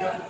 Yeah.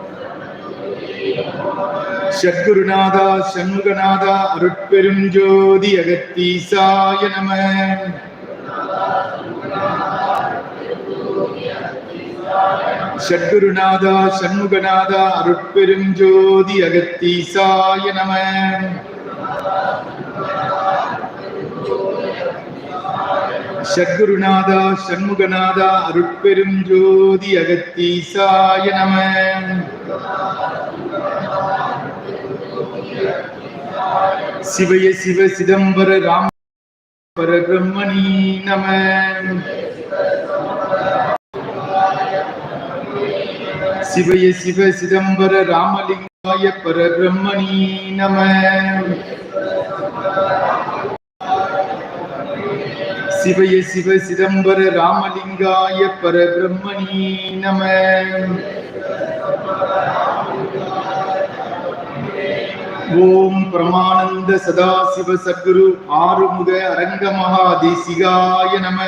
சத்குருநாதா சண்முகநாதா அருட்பெரும் ஜோதி அகத்தீசாய நம. சத்குருநாதா சண்முகநாதா அருட்பெரும் ஜோதி அகத்தீசாய நம. சத்குருநாதா சண்முகநாதா அருட்பெரும் ஜோதி அகத்தீசாய நம. சிவய சிவ சிதம்பர ராம பரபிரம்மணி நம. சிவய சிவ சிதம்பர ராமலிங்காய பரபிரம்மணி நம. சிவய சிவ சிதம்பர ராமலிங்காய பரபிரம்மணி நம. ஓம் பிரமானந்த சதாசிவ சத்குரு ஆறுமுக அரங்க மகாதேசிகாய நம.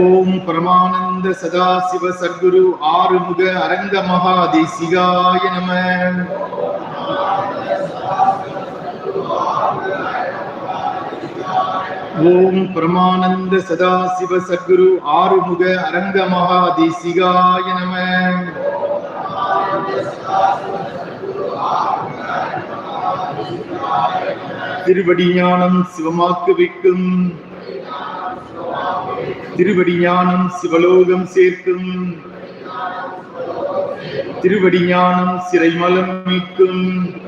ஓம் பிரமானந்த சதாசிவ சத்குரு ஆறுமுக அரங்க மகாதேசிகாய நம. ஓம் பிரமானந்த சதாசிவ சத்குரு ஆறுமுக அரங்க மகாதேசிகாய நம. திருவடி ஞானம் சிவமாக்கு வைக்கும் திருவடி ஞானம் சிவலோகம் சேர்க்கும். திருவடி ஞானம் சிறைமலம் மீட்கும்.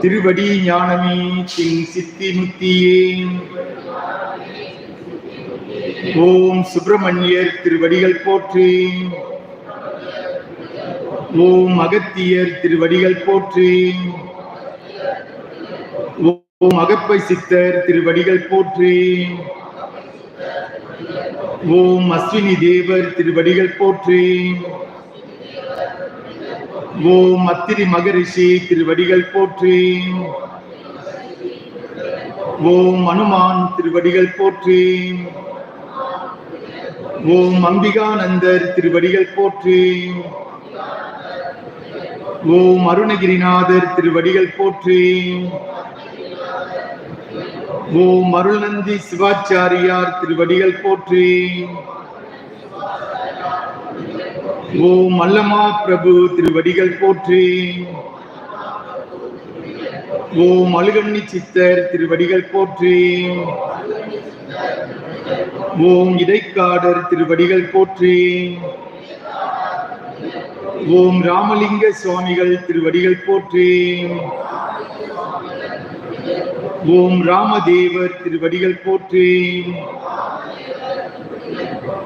திருவடி ஞானமே திங் சித்தி முத்தியே. ஓம் சுப்பிரமணியர் திருவடிகள் போற்றி. ஓம் அகத்தியர் திருவடிகள் போற்றி. ஓம் அகப்பை சித்தர் திருவடிகள் போற்றி. ஓம் அஸ்வினி தேவர் திருவடிகள் போற்றி. ஓம் அத்திரி மகரிஷி திருவடிகள் போற்றி. ஓம் அனுமான் திருவடிகள் போற்றி. ஓம் அம்பிகானந்தர் திருவடிகள் போற்றி. ஓம் அருணகிரிநாதர் திருவடிகள் போற்றி. ஓம் அருள்நந்தி சிவாச்சாரியார் திருவடிகள் போற்றி. ஓம் அல்லமா பிரபு திருவடிகள் போற்றி. ஓம் அழுகண்ணி சித்தர் திருவடிகள் போற்றி. ஓம் இடைக்காடர் திருவடிகள் போற்றி. ஓம் ராமலிங்க சுவாமிகள் திருவடிகள் போற்றி. ஓம் ராமதேவர் திருவடிகள் போற்றி.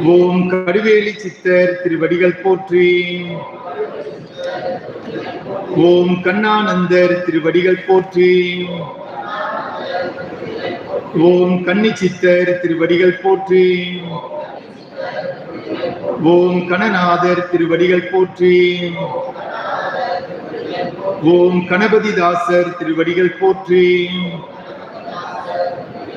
ஓம் கடுவேலி சித்தர் திருவடிகள் போற்றி. ஓம் கண்ணானந்தர் திருவடிகள் போற்றி. ஓம் கன்னி சித்தர் திருவடிகள் போற்றி. ஓம் கணநாதர் திருவடிகள் போற்றி. ஓம் கணபதிதாசர் திருவடிகள் போற்றி.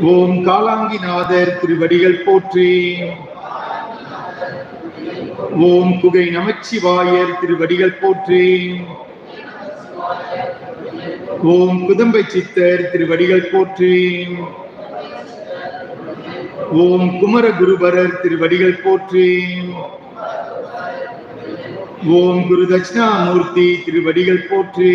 ஓம் காலாங்கிநாதர் திருவடிகள் போற்றி. ஓம் குகை நமச்சிவாயர் திருவடிகள் போற்றி. ஓம் குதம்பை சித்தர் திருவடிகள் போற்றி. ஓம் குமர குருபரர் திருவடிகள் போற்றி. ஓம் குரு தட்சிணாமூர்த்தி திருவடிகள் போற்றி.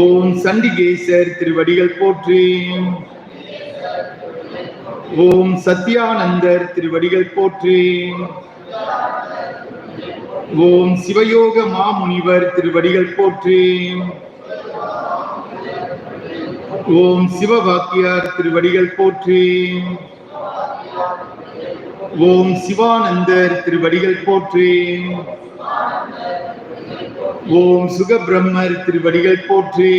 ஓம் சண்டிகேசர் திருவடிகள் போற்றி. ஓம் சத்யானந்தர் திருவடிகள் போற்றி. ஓம் சிவயோக மாமுனிவர் திருவடிகள் போற்றி. ஓம் சிவவாக்கியார் திருவடிகள் போற்றி. ஓம் சிவானந்தர் திருவடிகள் போற்றி. ஓம் சுகபிரம்மர் திருவடிகள் போற்றி.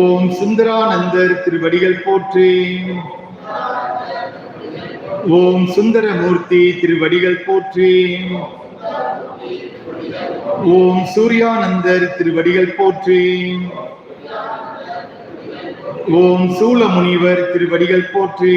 ஓம் சுந்தரானந்தர் திருவடிகள் போற்றி. ஓம் சுந்தரமூர்த்தி திருவடிகள் போற்றி. ஓம் சூர்யானந்தர் திருவடிகள் போற்றி. ஓம் சூலமுனிவர் திருவடிகள் போற்றி.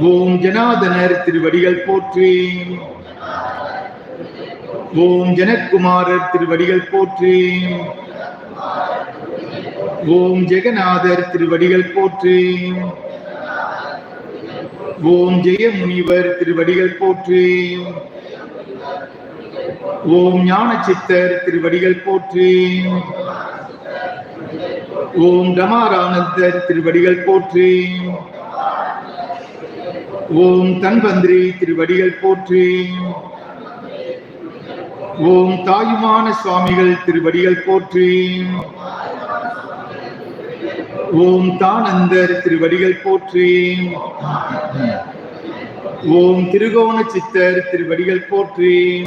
ஓம் ஜனாதனர் திருவடிகள் போற்றி. ஓம் ஜனக்குமாரர் திருவடிகள் போற்றி. ஓம் ஜெகநாதர் திருவடிகள் போற்றி. ஓம் ஜெயமுனிவர் திருவடிகள் போற்றி. ஓம் ஞான சித்தர் திருவடிகள் போற்றி. ஓம் ரமாரானந்தர் திருவடிகள் போற்றி. ஓம் தன்பந்திரி திருவடிகள் போற்றி. ஓம் தாயுமான சுவாமிகள் திருவடிகள் போற்றி. ஓம் தானந்தர் திருவடிகள் போற்றி. ஓம் திருகோண சித்தர் திருவடிகள் போற்றி.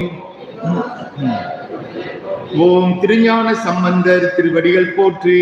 ஓம் திருஞான சம்பந்தர் திருவடிகள் போற்றி.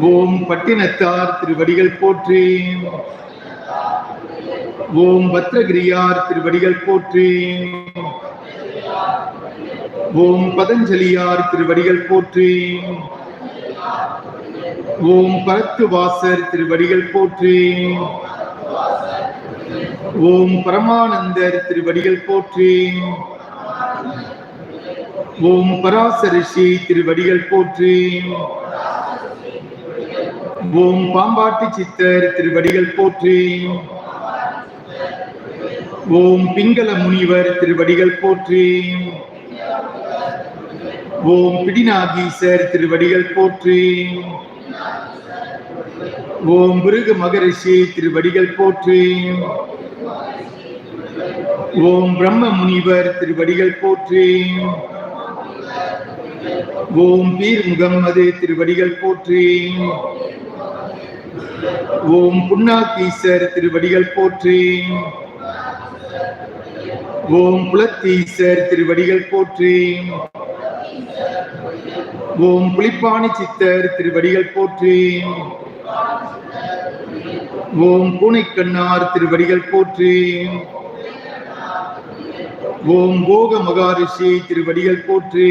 ஓம் பட்டினத்தார் திருவடிகள் போற்றி. ஓம் பத்ரகிரியார் திருவடிகள் போற்றி. ஓம் பதஞ்சலியார் திருவடிகள் போற்றி. ஓம் பரத்து வாசர் திருவடிகள் போற்றி. ஓம் பரமானந்தர் திருவடிகள் போற்றி. ஓம் பராசரிஷி திருவடிகள் போற்றி. ஓம் பாம்பாட்டி சித்தர் திருவடிகள் போற்றி. ஓம் பிங்கள முனிவர் திருவடிகள் போற்றி. ஓம் பிடிநாகீசர் திருவடிகள் போற்றி. ஓம் மிருக மகரிஷி திருவடிகள் போற்றி. ஓம் பிரம்ம முனிவர் திருவடிகள் போற்றி. ஓம் பீர் முகம்மது திருவடிகள் போற்றி. ஓம் புண்ணாக்கீசர் திருவடிகள் போற்றி. ஓம் புலத்தீசர் திருவடிகள் போற்றி. ஓம் புலிப்பாணி சித்தர் திருவடிகள் போற்றி. ஓம் பூனைக்கண்ணார் திருவடிகள் போற்றி. ஓம் போக மகாரிஷி திருவடிகள் போற்றி.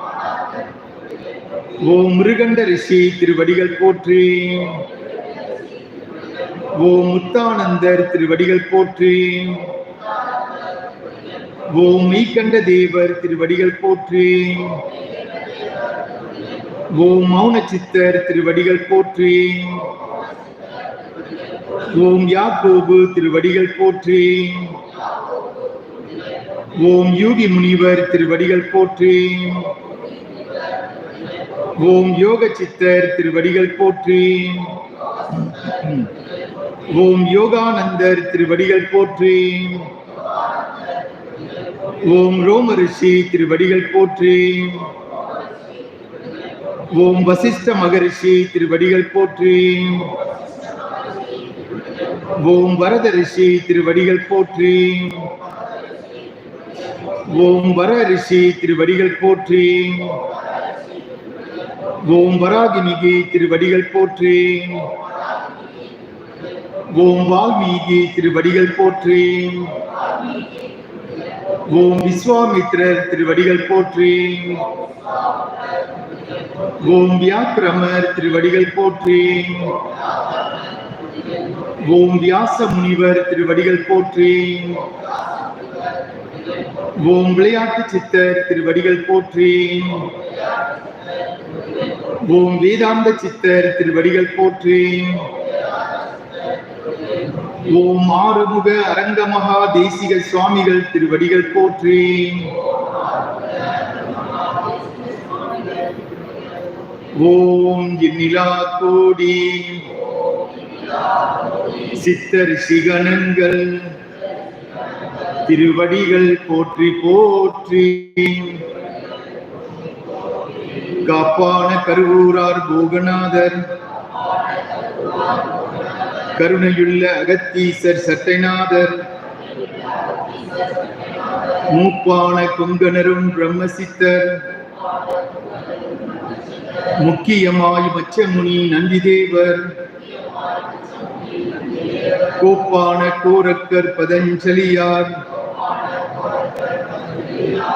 ஓம் மிருகண்ட ரிஷி திருவடிகள் போற்றி. ஓம் முத்தானந்தர் திருவடிகள் போற்றி. ஓம் மீகண்ட தேவர் திருவடிகள் போற்றி. ஓம் மௌன சித்தர் திருவடிகள் போற்றி. ஓம் யாக்கோபு திருவடிகள் போற்றி. ஓம் யூகி முனிவர் திருவடிகள் போற்றி. ஓம் யோக சித்தர் திருவடிகள் போற்றி. ஓம் யோகானந்தர் திருவடிகள் போற்றி. ஓம் ரோம ரிஷி திருவடிகள் போற்றி. ஓம் வசிஷ்ட மகரிஷி திருவடிகள் போற்றி. ஓம் வரத ரிஷி திருவடிகள் போற்றி. ஓம் வர ரிஷி திருவடிகள் போற்றி. ஓம் வராகினிகி திருவடிகள் போற்றி ஓம் வால்மீகி திருவடிகள் போற்றி ஓம் விஸ்வாமித்ரர் திருவடிகள் போற்றி ஓம் வியாக்கிரமர் திருவடிகள் போற்றி ஓம் வியாச முனிவர் திருவடிகள் போற்றி ஓம் விளையாட்டு சித்தர் திருவடிகள் போற்றி ஓம் வேதாந்த சித்தர் திருவடிகள் போற்றி. ஓம் ஆறுமுக அரங்கமகா தேசிக சுவாமிகள் திருவடிகள் போற்றி. ஓம் இந்நிலா கோடி. சித்தர் சிகனங்கள் திருவடிகள் போற்றி போற்றி. காப்பான கருவூரார் போகநாதர். கருணையுள்ள அகத்தீசர் சட்டைநாதர். மூப்பான கொங்கனரும் பிரம்மசித்தர். முக்கியமாய் மச்சமுனி நந்திதேவர். கோப்பான கோரக்கர் பதஞ்சலியார்.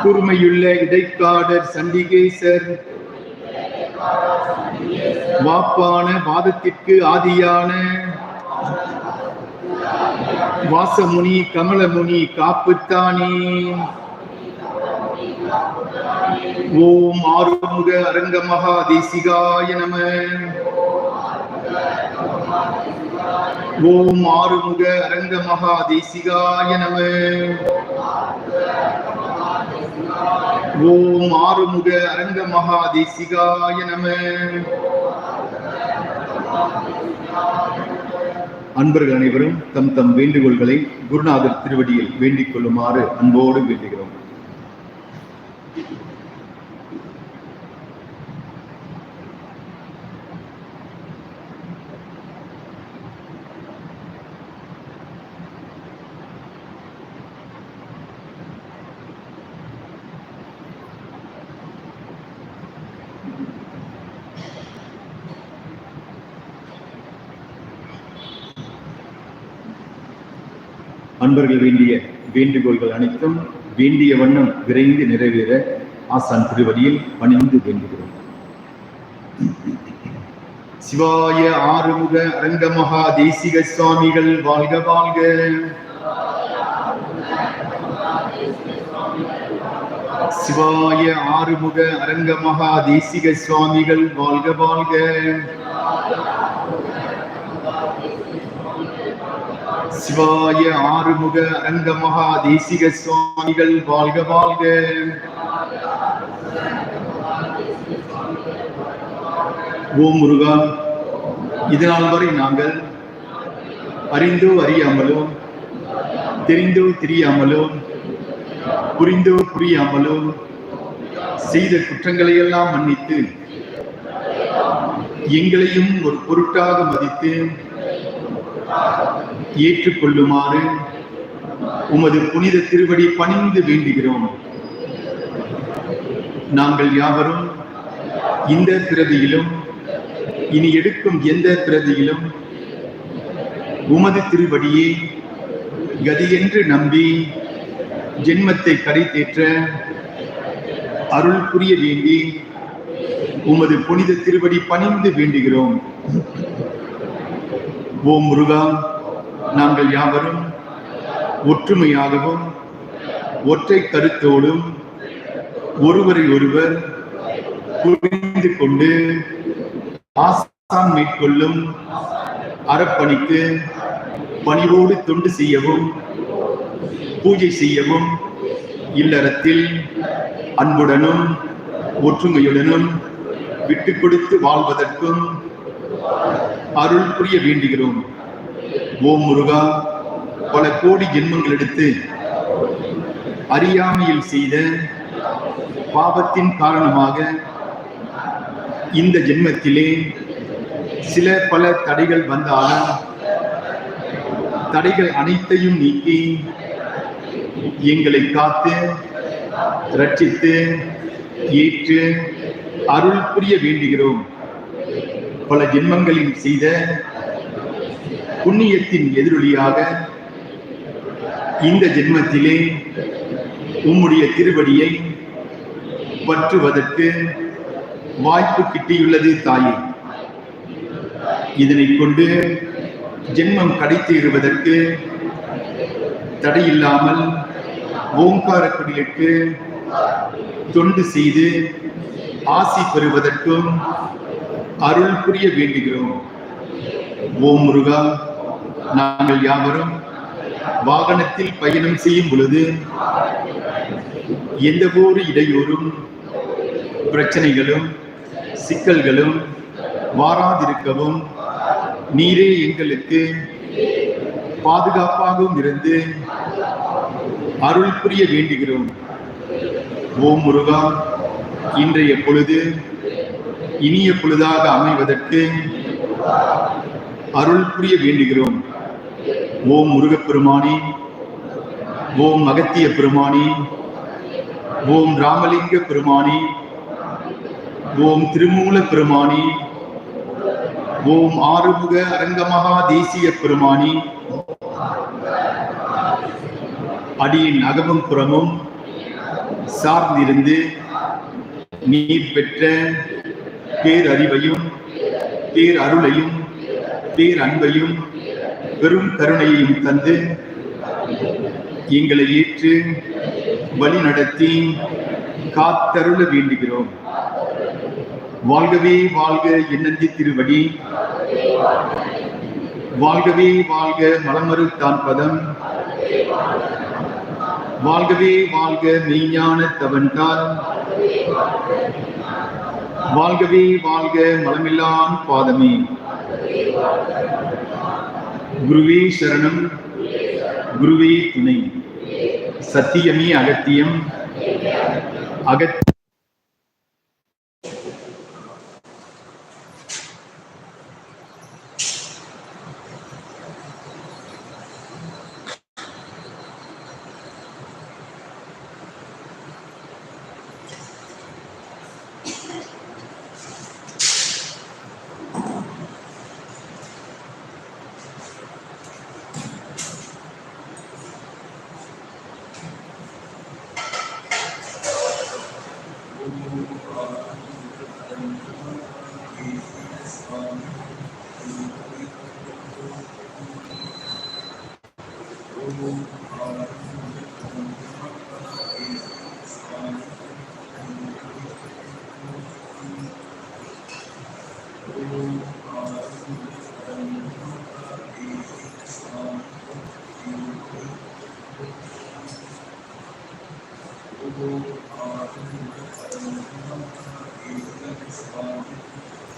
கூர்மையுள்ள இடைக்காடர் சண்டிகேசர். வாப்பான வாதத்திற்கு ஆதியான வாசமுனி கமலமுனி காப்புத்தானே. ஓம் ஆறுமுக அரங்க மகா தேசிகாய நம. ஓம் ஆறுமுக அரங்க மகா தேசிகாய நம. ஓம் ஆறுமுக அரங்க மகா தேசிகாய நம. அன்பர்கள் அனைவரும் தம் தம் வேண்டுகோள்களை குருநாதர் திருவடியில் வேண்டிக் கொள்ளுமாறு அன்போடு வேண்டுகிறோம். அன்பர்கள் வேண்டிய வேண்டுகோள்கள் அனைத்தும் வேண்டிய வண்ணம் விரைந்து நிறைவேற ஆசான் திருவடியில் பணிந்து வேண்டுகிறோம். சிவாய ஆறுமுக அரங்க மகா தேசிக சுவாமிகள் வாழ்க வாழ்க. சிவாய ஆறுமுக அரங்க மகா தேசிக சுவாமிகள் வாழ்க வாழ்க. சிவாய ஆறுமுக அரங்கமகா தேசிக சுவாமிகள் வாழ்க வாழ்க. ஓம் முருகா இதனால் வரை நாங்கள் அறிந்தோ அறியாமலோ தெரிந்தோ தெரியாமலோ புரிந்தோ புரியாமலோ செய்த குற்றங்களை எல்லாம் மன்னித்து எங்களையும் ஒரு பொருட்டாக மதித்து ஏற்றுக்கொள்ளுமாறு உமது புனித திருவடி பணிந்து வேண்டுகிறோம். நாங்கள் யாவரும் இந்த பிரதியிலும் இனி எடுக்கும் எந்த பிரதியிலும் உமது திருவடியே கதியென்று நம்பி ஜென்மத்தை கடை தேற்ற அருள் புரிய வேண்டி உமது புனித திருவடி பணிந்து வேண்டுகிறோம். ஓம் முருகா. நாங்கள் யாவரும் ஒற்றுமையாகவும் ஒற்றை கருத்தோடும் ஒருவரை ஒருவர் புரிந்து கொண்டு ஆசான் மேற்கொள்ளும் அறப்பணிக்கு பணிவோடு தொண்டு செய்யவும் பூஜை செய்யவும் இல்லறத்தில் அன்புடனும் ஒற்றுமையுடனும் விட்டு கொடுத்து வாழ்வதற்கும் அருள் புரிய வேண்டுகிறோம். ஓம் முருகா பல கோடி ஜென்மங்கள் எடுத்து அறியாமையில் செய்த பாவத்தின் காரணமாக இந்த ஜென்மத்திலே சில பல தடைகள் வந்தாலும் தடைகள் அனைத்தையும் நீக்கி எங்களை காத்து ரட்சித்து ஏற்று அருள் புரிய வேண்டுகிறோம். பல ஜென்மங்களில் செய்த புண்ணியத்தின் எதிரொலியாக இந்த ஜென்மத்திலே உம்முடைய திருவடியை பற்றுவதற்கு வாய்ப்பு கிட்டியுள்ளது தாயே. இதனை கொண்டு ஜென்மம் கடைத்தேறுவதற்கு தடையில்லாமல் ஓங்கார குடிலுக்கு தொண்டு செய்து ஆசி பெறுவதற்கும் அருள் புரிய வேண்டுகிறோம். ஓம் முருகா. நாங்கள் யாவரும் வாகனத்தில் பயணம் செய்யும் பொழுது எந்த ஒரு இடையூறும் பிரச்சனைகளும் சிக்கல்களும் வாராதிருக்கவும் நீரே எங்களுக்கு பாதுகாப்பாகவும் இருந்து அருள் புரிய வேண்டுகிறோம். ஓம் முருகா இன்றைய பொழுது இனிய பொழுதாக அமைவதற்கு அருள் புரிய வேண்டுகிறோம். ஓம் முருகப்பெருமானி ஓம் அகத்திய பெருமானி ஓம் ராமலிங்க பெருமானி ஓம் திருமூல பெருமானி ஓம் ஆறுமுக அரங்கமகா தேசிய பெருமானி அடியின் அகமும் புறமும் சார்ந்திருந்து நீர் பெற்ற பேரறிவையும் பேர் அருளையும் பேர் அன்பையும் பெரும் கருணையையும் தந்து எங்களை ஏற்று வழி நடத்தி காத்தருள வேண்டுகிறோம். வாழ்கவே வாழ்க என்னந்தி திருவடி. வாழ்கவே வாழ்க மலமறுத்தான் பதம் வாழ்கவே வாழ்க மெய்ஞான தவன்கால் வாழ்கவே வாழ்க மலமில்லான் பாதமே. குருவே சரணம். குருவே துணை. சத்தியமே அகத்தியம். அகத்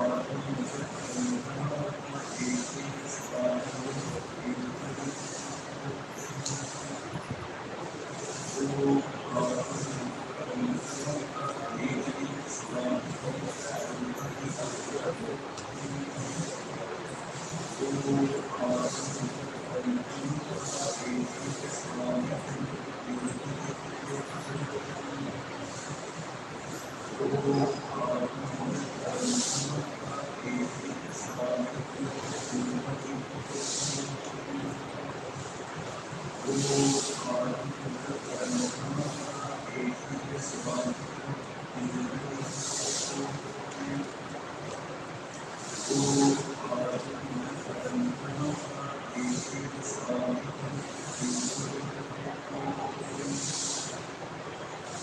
Thank you.